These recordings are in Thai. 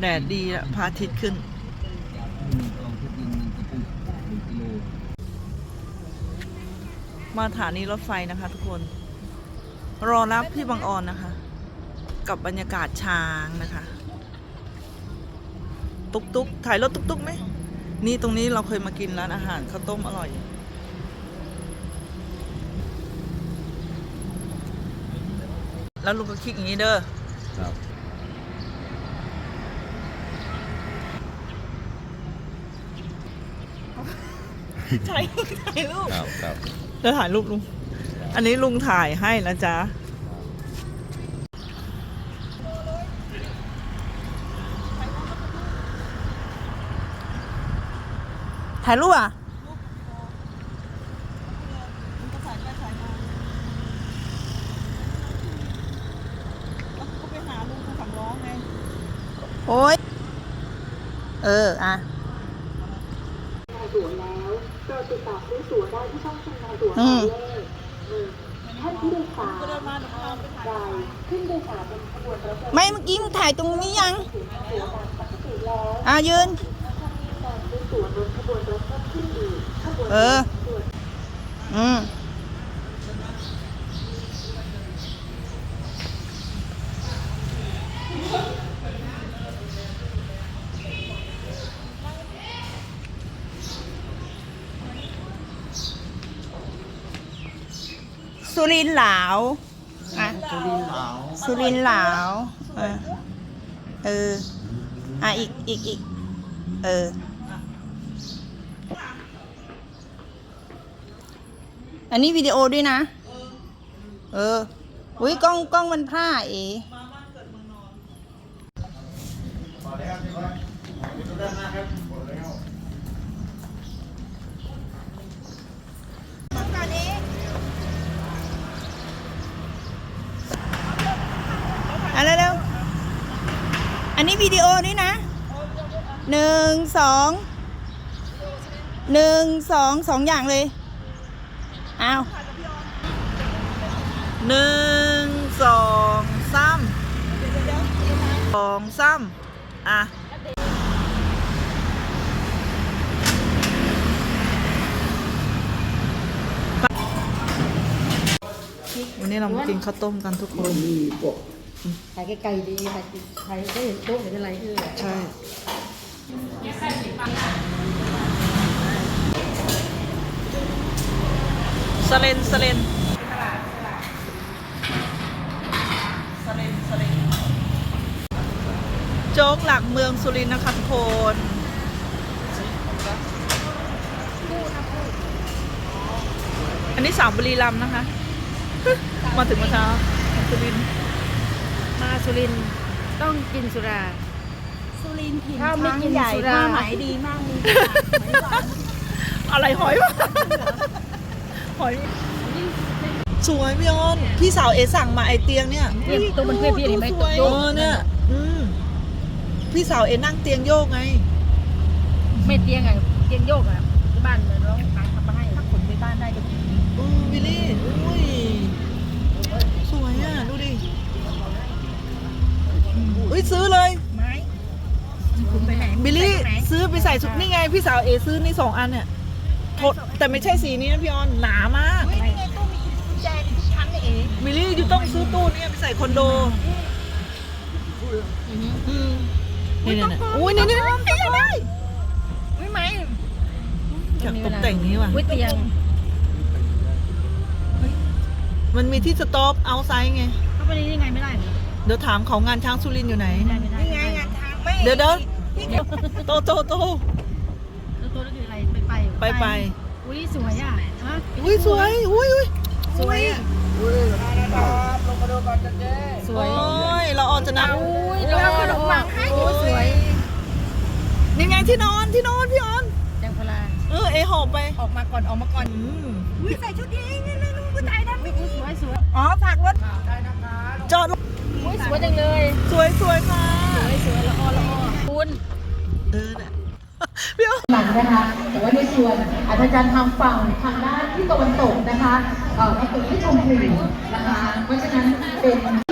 แดดดีอะพระอาทิตย์ขึ้น มาสถานีรถไฟนะคะทุกคน รอรับพี่บางออนนะคะ กับบรรยากาศช้างนะคะ ตุกตุกถ่ายรถตุกตุกไหมนี่ตรงนี้เราเคยมากินร้านอาหารข้าวต้มอร่อย แล้วลุงก็คลิกอย่างนี้เด้อครับถ่ายถ่ายรูปครับครับแล้วถ่ายรูปลุง อันนี้ลุงถ่ายให้นะจ๊ะถ่ายรูปอะ โอ้ย เออ อะ ตั๋วแล้วโปรดติดต่อซื้อตั๋วได้ที่ช่องชิงทางตั๋วห อื มาม ยเลขหนึ่งท่านผู้โดยสารใดขึ้นโดยสารบนขบวนรถไฟไม่เมื่อกี้มึงถ่ายตรงนี้ยังถึงตั๋วตามปกติแล้วอะยืนท่านมี การซื้อตั๋วบนขบวนรถเพิ่มขึ้นอีกขบวนเออตั๋วอืมสุรินทร์หลาวอะสุรินทร์หลาวเออเอออะอีกอีกอีกเอออันนี้วิดีโอด้วยนะ เออ อุ้ยกล้องกล้องมันพร่าเออะเร็วๆอั นี้วิดีโอด้นะหนึ่งสองหนึ่งสองสองอย่างเลยอ้าวหนึ่งสองสามสองสามอะวันนี้เรามากินข้าวต้มกันทุกคน ถ่ายไกลๆดีถ่ายถ่ายได้เห็นโต๊ะเห็นอะไรคือใช่สเลนสเลนสเลนสเลนโจ๊กหลักเมืองสุรินทร์นะคะทุกคนอันนี้สาวบุรีรัมย์นะคะ มาถึงเมื่อเช้าสุรินทร์ มาสุรินทร์ต้องกินสุรา สุรินทร์ถิ่นถ้าไม่ช้างกินใหญ่สุรา ผ้าไหมดีมากมีหวานอะไรหอยวะหอยสวยพี่อ้อนพี่สาวเอสั่งมาไอเตียงเนี่ยเนี่ยตัวมันเพื่อนพี่เห็นไหมสตัววยโยเอกอเนี่ย อืมพี่สาวเอนั่งเตียงโยกไง ไม่เตียงไงเตียงโยกอะที่บ้านเลยน้องขายทำมาให้ ถ้าขนไปบ้านได้ก็ดี อืมวิลลี่ อุ้ย สวยอะ ดูดิอุ้ยซื้อเลย ไม้คุณไปไหน บิลลี่ ไปไหนซื้อไปใส่ชุดนี่ไงพี่สาวเอซื้อนี่สองอันเนี่ยทดแต่ไม่ใช่สีนี้นะพี่ออนหนามากเฮ้ยนี่ไงตู้มีกุญแจทุกชั้นเลยเอ๋วิลลี่อยู่ต้องซื้อตู้เนี่ยไปใส่คอนโดอืมนี่เนี่ยเนี่ยอุ้ยนี่นี่นี่อยากได้ไม่ไหมอยากตกแต่งนี้ว่ะวิเตียงมันมีที่สต็อปเอาไซด์ไงเข้าไปได้ยังไงไม่ได้เหรอเดี๋ยวถามเขางานช้างสุรินทร์อยู่ไหนไม่ได้ไม่ได้นี่ไงงานทางไม่เดี๋ยวเดี๋ยว โตโตโตแล้วตัวนั้นคืออะไรไปไปไปไปอุ้ยสวยอะฮะอุ้ยสวยอุ้ยอุ้ยสวยอะสวยโอ้ยเราออกจะนับอุ้ยแล้วขนมหวานให้โอ้สวยนี่ไงที่นอนที่นอนพี่ออนแดงพลาเออเอหอบไปออกมาก่อนออกมาก่อนอืมอุ้ยใส่ชุดนี้นี่นี่นี่ผู้ชายนะอุ้ยสวยสวยอ๋อฝากรถจอดอุ้ยสวยจังเลย สวยสวยค่ะสวยสวยละออละออ คุณ เดิน่ะพี่ออนหลังนะคะแต่ว่าในส่วนอาจารย์ทางฝั่งทางด้านที่ตะวันตกนะคะเอ่อในตรงที่ชมพูนะคะ เพราะฉะนั้นเป็น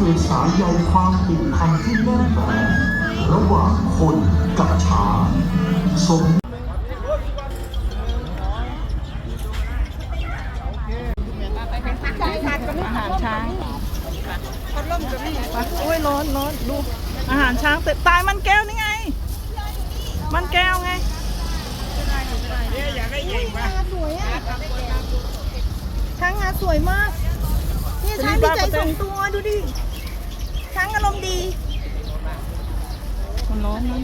เกิดสายใยความผูกพันที่แน่นแฟ้นระหว่างคนกับช้างสมอาหารช้างโอ้ยร้อนร้อนดู อาหารช้างเสร็จตายมันแก้วนี่ไง มันแก้วไงช้างงาสวยมาก นี่ช้างดีใจสองตัวดูดิ ช้างอารมณ์ดีมันร้อนนะ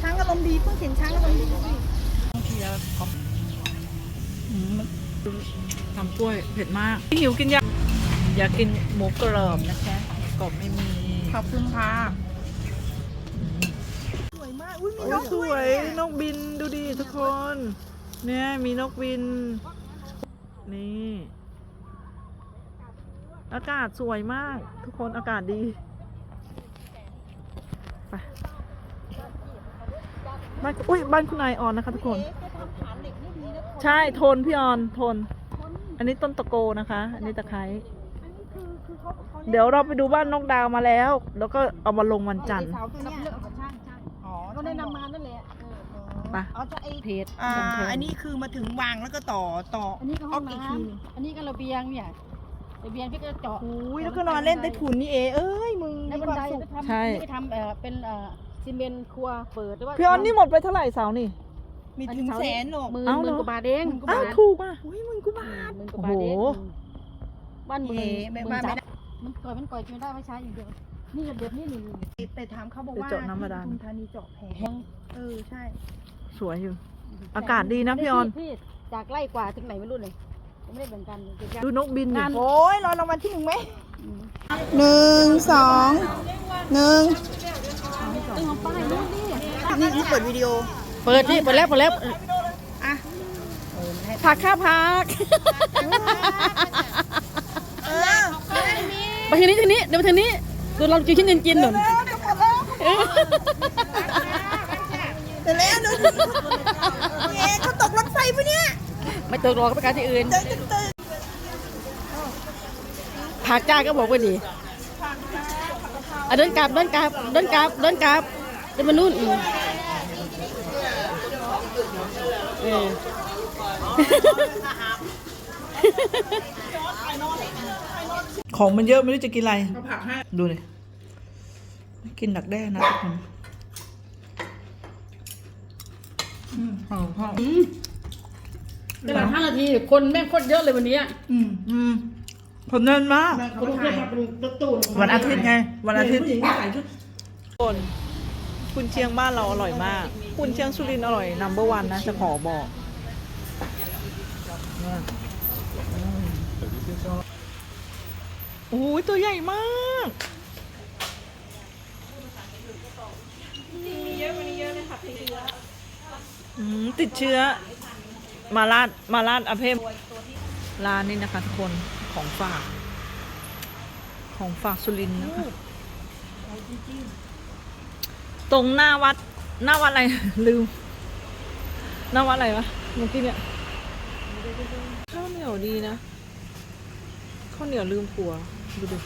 ช้างอารมณ์ดีเพิ่งเห็นช้างอารมณ์ดีอืมทำกล้วยเผ็ดมากหิวกินยาอยากกินหมูกรอบนะคะกรอบไม่มีขอบคุณค่ะสวยมากอุ้ยมีนกสวยนกบินดูดิทุกคน เนี่ยมีนกบินนี่ อากาศสวยมาก ทุกคนอากาศดีไปบ้านอุ้ยบ้านคุณนายออนนะคะ ทุกคน ใช่โทนพี่ออนโทน อันนี้ต้นตะโกนะคะ อันนี้ตะไคร้เดี๋ยวเราไปดูบ้านนกดาวมาแล้ว แล้วก็เอามาลงวันจันทร์เสาตัวเนี้ยช่างช่างอ๋อก็ได้นำมานั่นแหละเออเออไปเอาจะไอเพจอ่าอันนี้คือมาถึงวางแล้วก็ต่อต่ออันนี้ก็ห้องอีกน้ทีหนึ่งำอันนี้ก็ระเบียงเนี่ย ระเบียงพี่ก็เจาะอุ้ยแล้วก็นอนเล่นใต้ถุนนี่เอเอ้ยมึงในมีบันความไดสุข ก็ทำใช่นี่ก็ทำเอ่อเป็นเอ่อซีเมนต์ครัวเปิดหรือว่าพี่ออนนี่หมดไปเท่าไหร่เสานี่ มีถึงแสนหรอกหมื่นเอ้าหเหรอ มื่นกว่าบาทเองอ้าวถูกอะ อุ้ยมึงกูบ้า หมื่นกว่าบาทเองโอ้โห บ้านหมื่นเอ๋ไม่หมื่บ้านนไม่สามได้มันก่อยมันก่อยกินได้ไม่ใช้อย่างเดียวนี่ระเบียบนี่หนึ่งแต่ถามเขาบอกไปว่าเจาะน้ำบาดาล ที่ปทุมธานีเจาะแพแพงงเออใช่สวยอยู่ อากาศดีนะพี่ออน พี่จากไร่กว่าถึงไหนไม่รู้เลยยัง ไม่ได้แบ่งกันเลยดูนกบินดิโอ้ยรอรางวัลที่หนึ่งไหมหนึ่งสองหนึ่งนี่นี่เปิดวิดีโอ เปิดพี่เปิดแล้วเปิดแล้วอะผักข้าวผักเออไปทีนี้ทีนี้เดี๋ยวไปทีนี้ดูเราจีชิ้นกินกินหนุนเดี๋ยวแล้วดูดิเอ๊ะเขาตกรถไฟปะเนี่ย ไม่ตกรอก็ไปการที่อื่นเจอเจอเจอผักจ้าก็บอกว่าดีอะเดินกลับเดินกลับเดินกลับเดินกลับเดินมานู่นอืมเออของมันเยอะไม่รู้จะกินอะไรดูเลยกินดักแด้นะทุกคนอืมหอมหอม ตลาดห้านาที คนแม่งโคตรเยอะเลยวันนี้อืมอืมผลเนินมาก คนเยอะมาเป็นรถตู้วันอาทิตย์ไง วันอาทิตย์คนคุณเชียงบ้านเราอร่อยมาก คุณเชียงสุรินทร์อร่อยนัมเบอร์วันนะจะขอบอกอืมโอ้ยตัวใหญ่มากอืมติดเชื้อ มาลาดมาลาดอเพมร้านนี้นะคะทุกคนของฝาก ของฝากสุรินนะคะตรงหน้าวัด หน้าวัดอะไร ลืม หน้าวัดอะไรวะเมื่อกี้เนี่ยข้าวเหนียวดีนะข้าวเหนียวลืมผัวดูดิ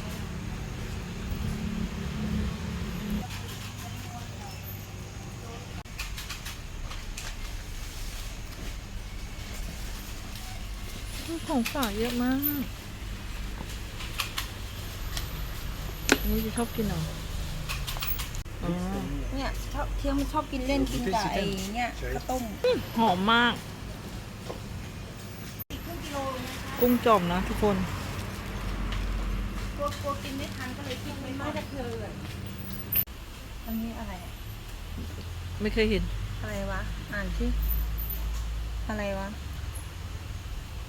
ของฝากเยอะมากนี่จะชอบกินเหรออ๋อเนี่ยชอบเที่ยงมันชอบกินเล่นกินกับไอ้เนี่ยข้าวต้มหอมมากกุ้งจอมนะทุกคนกลัวกลัวกินไม่ทันก็เลยกินไม่มากเธออันนี้อะไรอะไม่เคยเห็นอะไรวะ อ่านสิอะไรวะ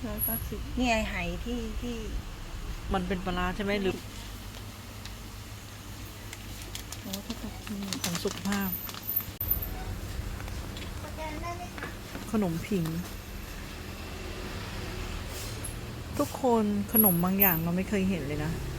ร้อยเก้าสิบนี่ไอไหที่ที่มันเป็นปลาร้าใช่ไหมหรือของสุขภาพ ขนมผิง ทุกคนขนมบางอย่างเราไม่เคยเห็นเลยนะเ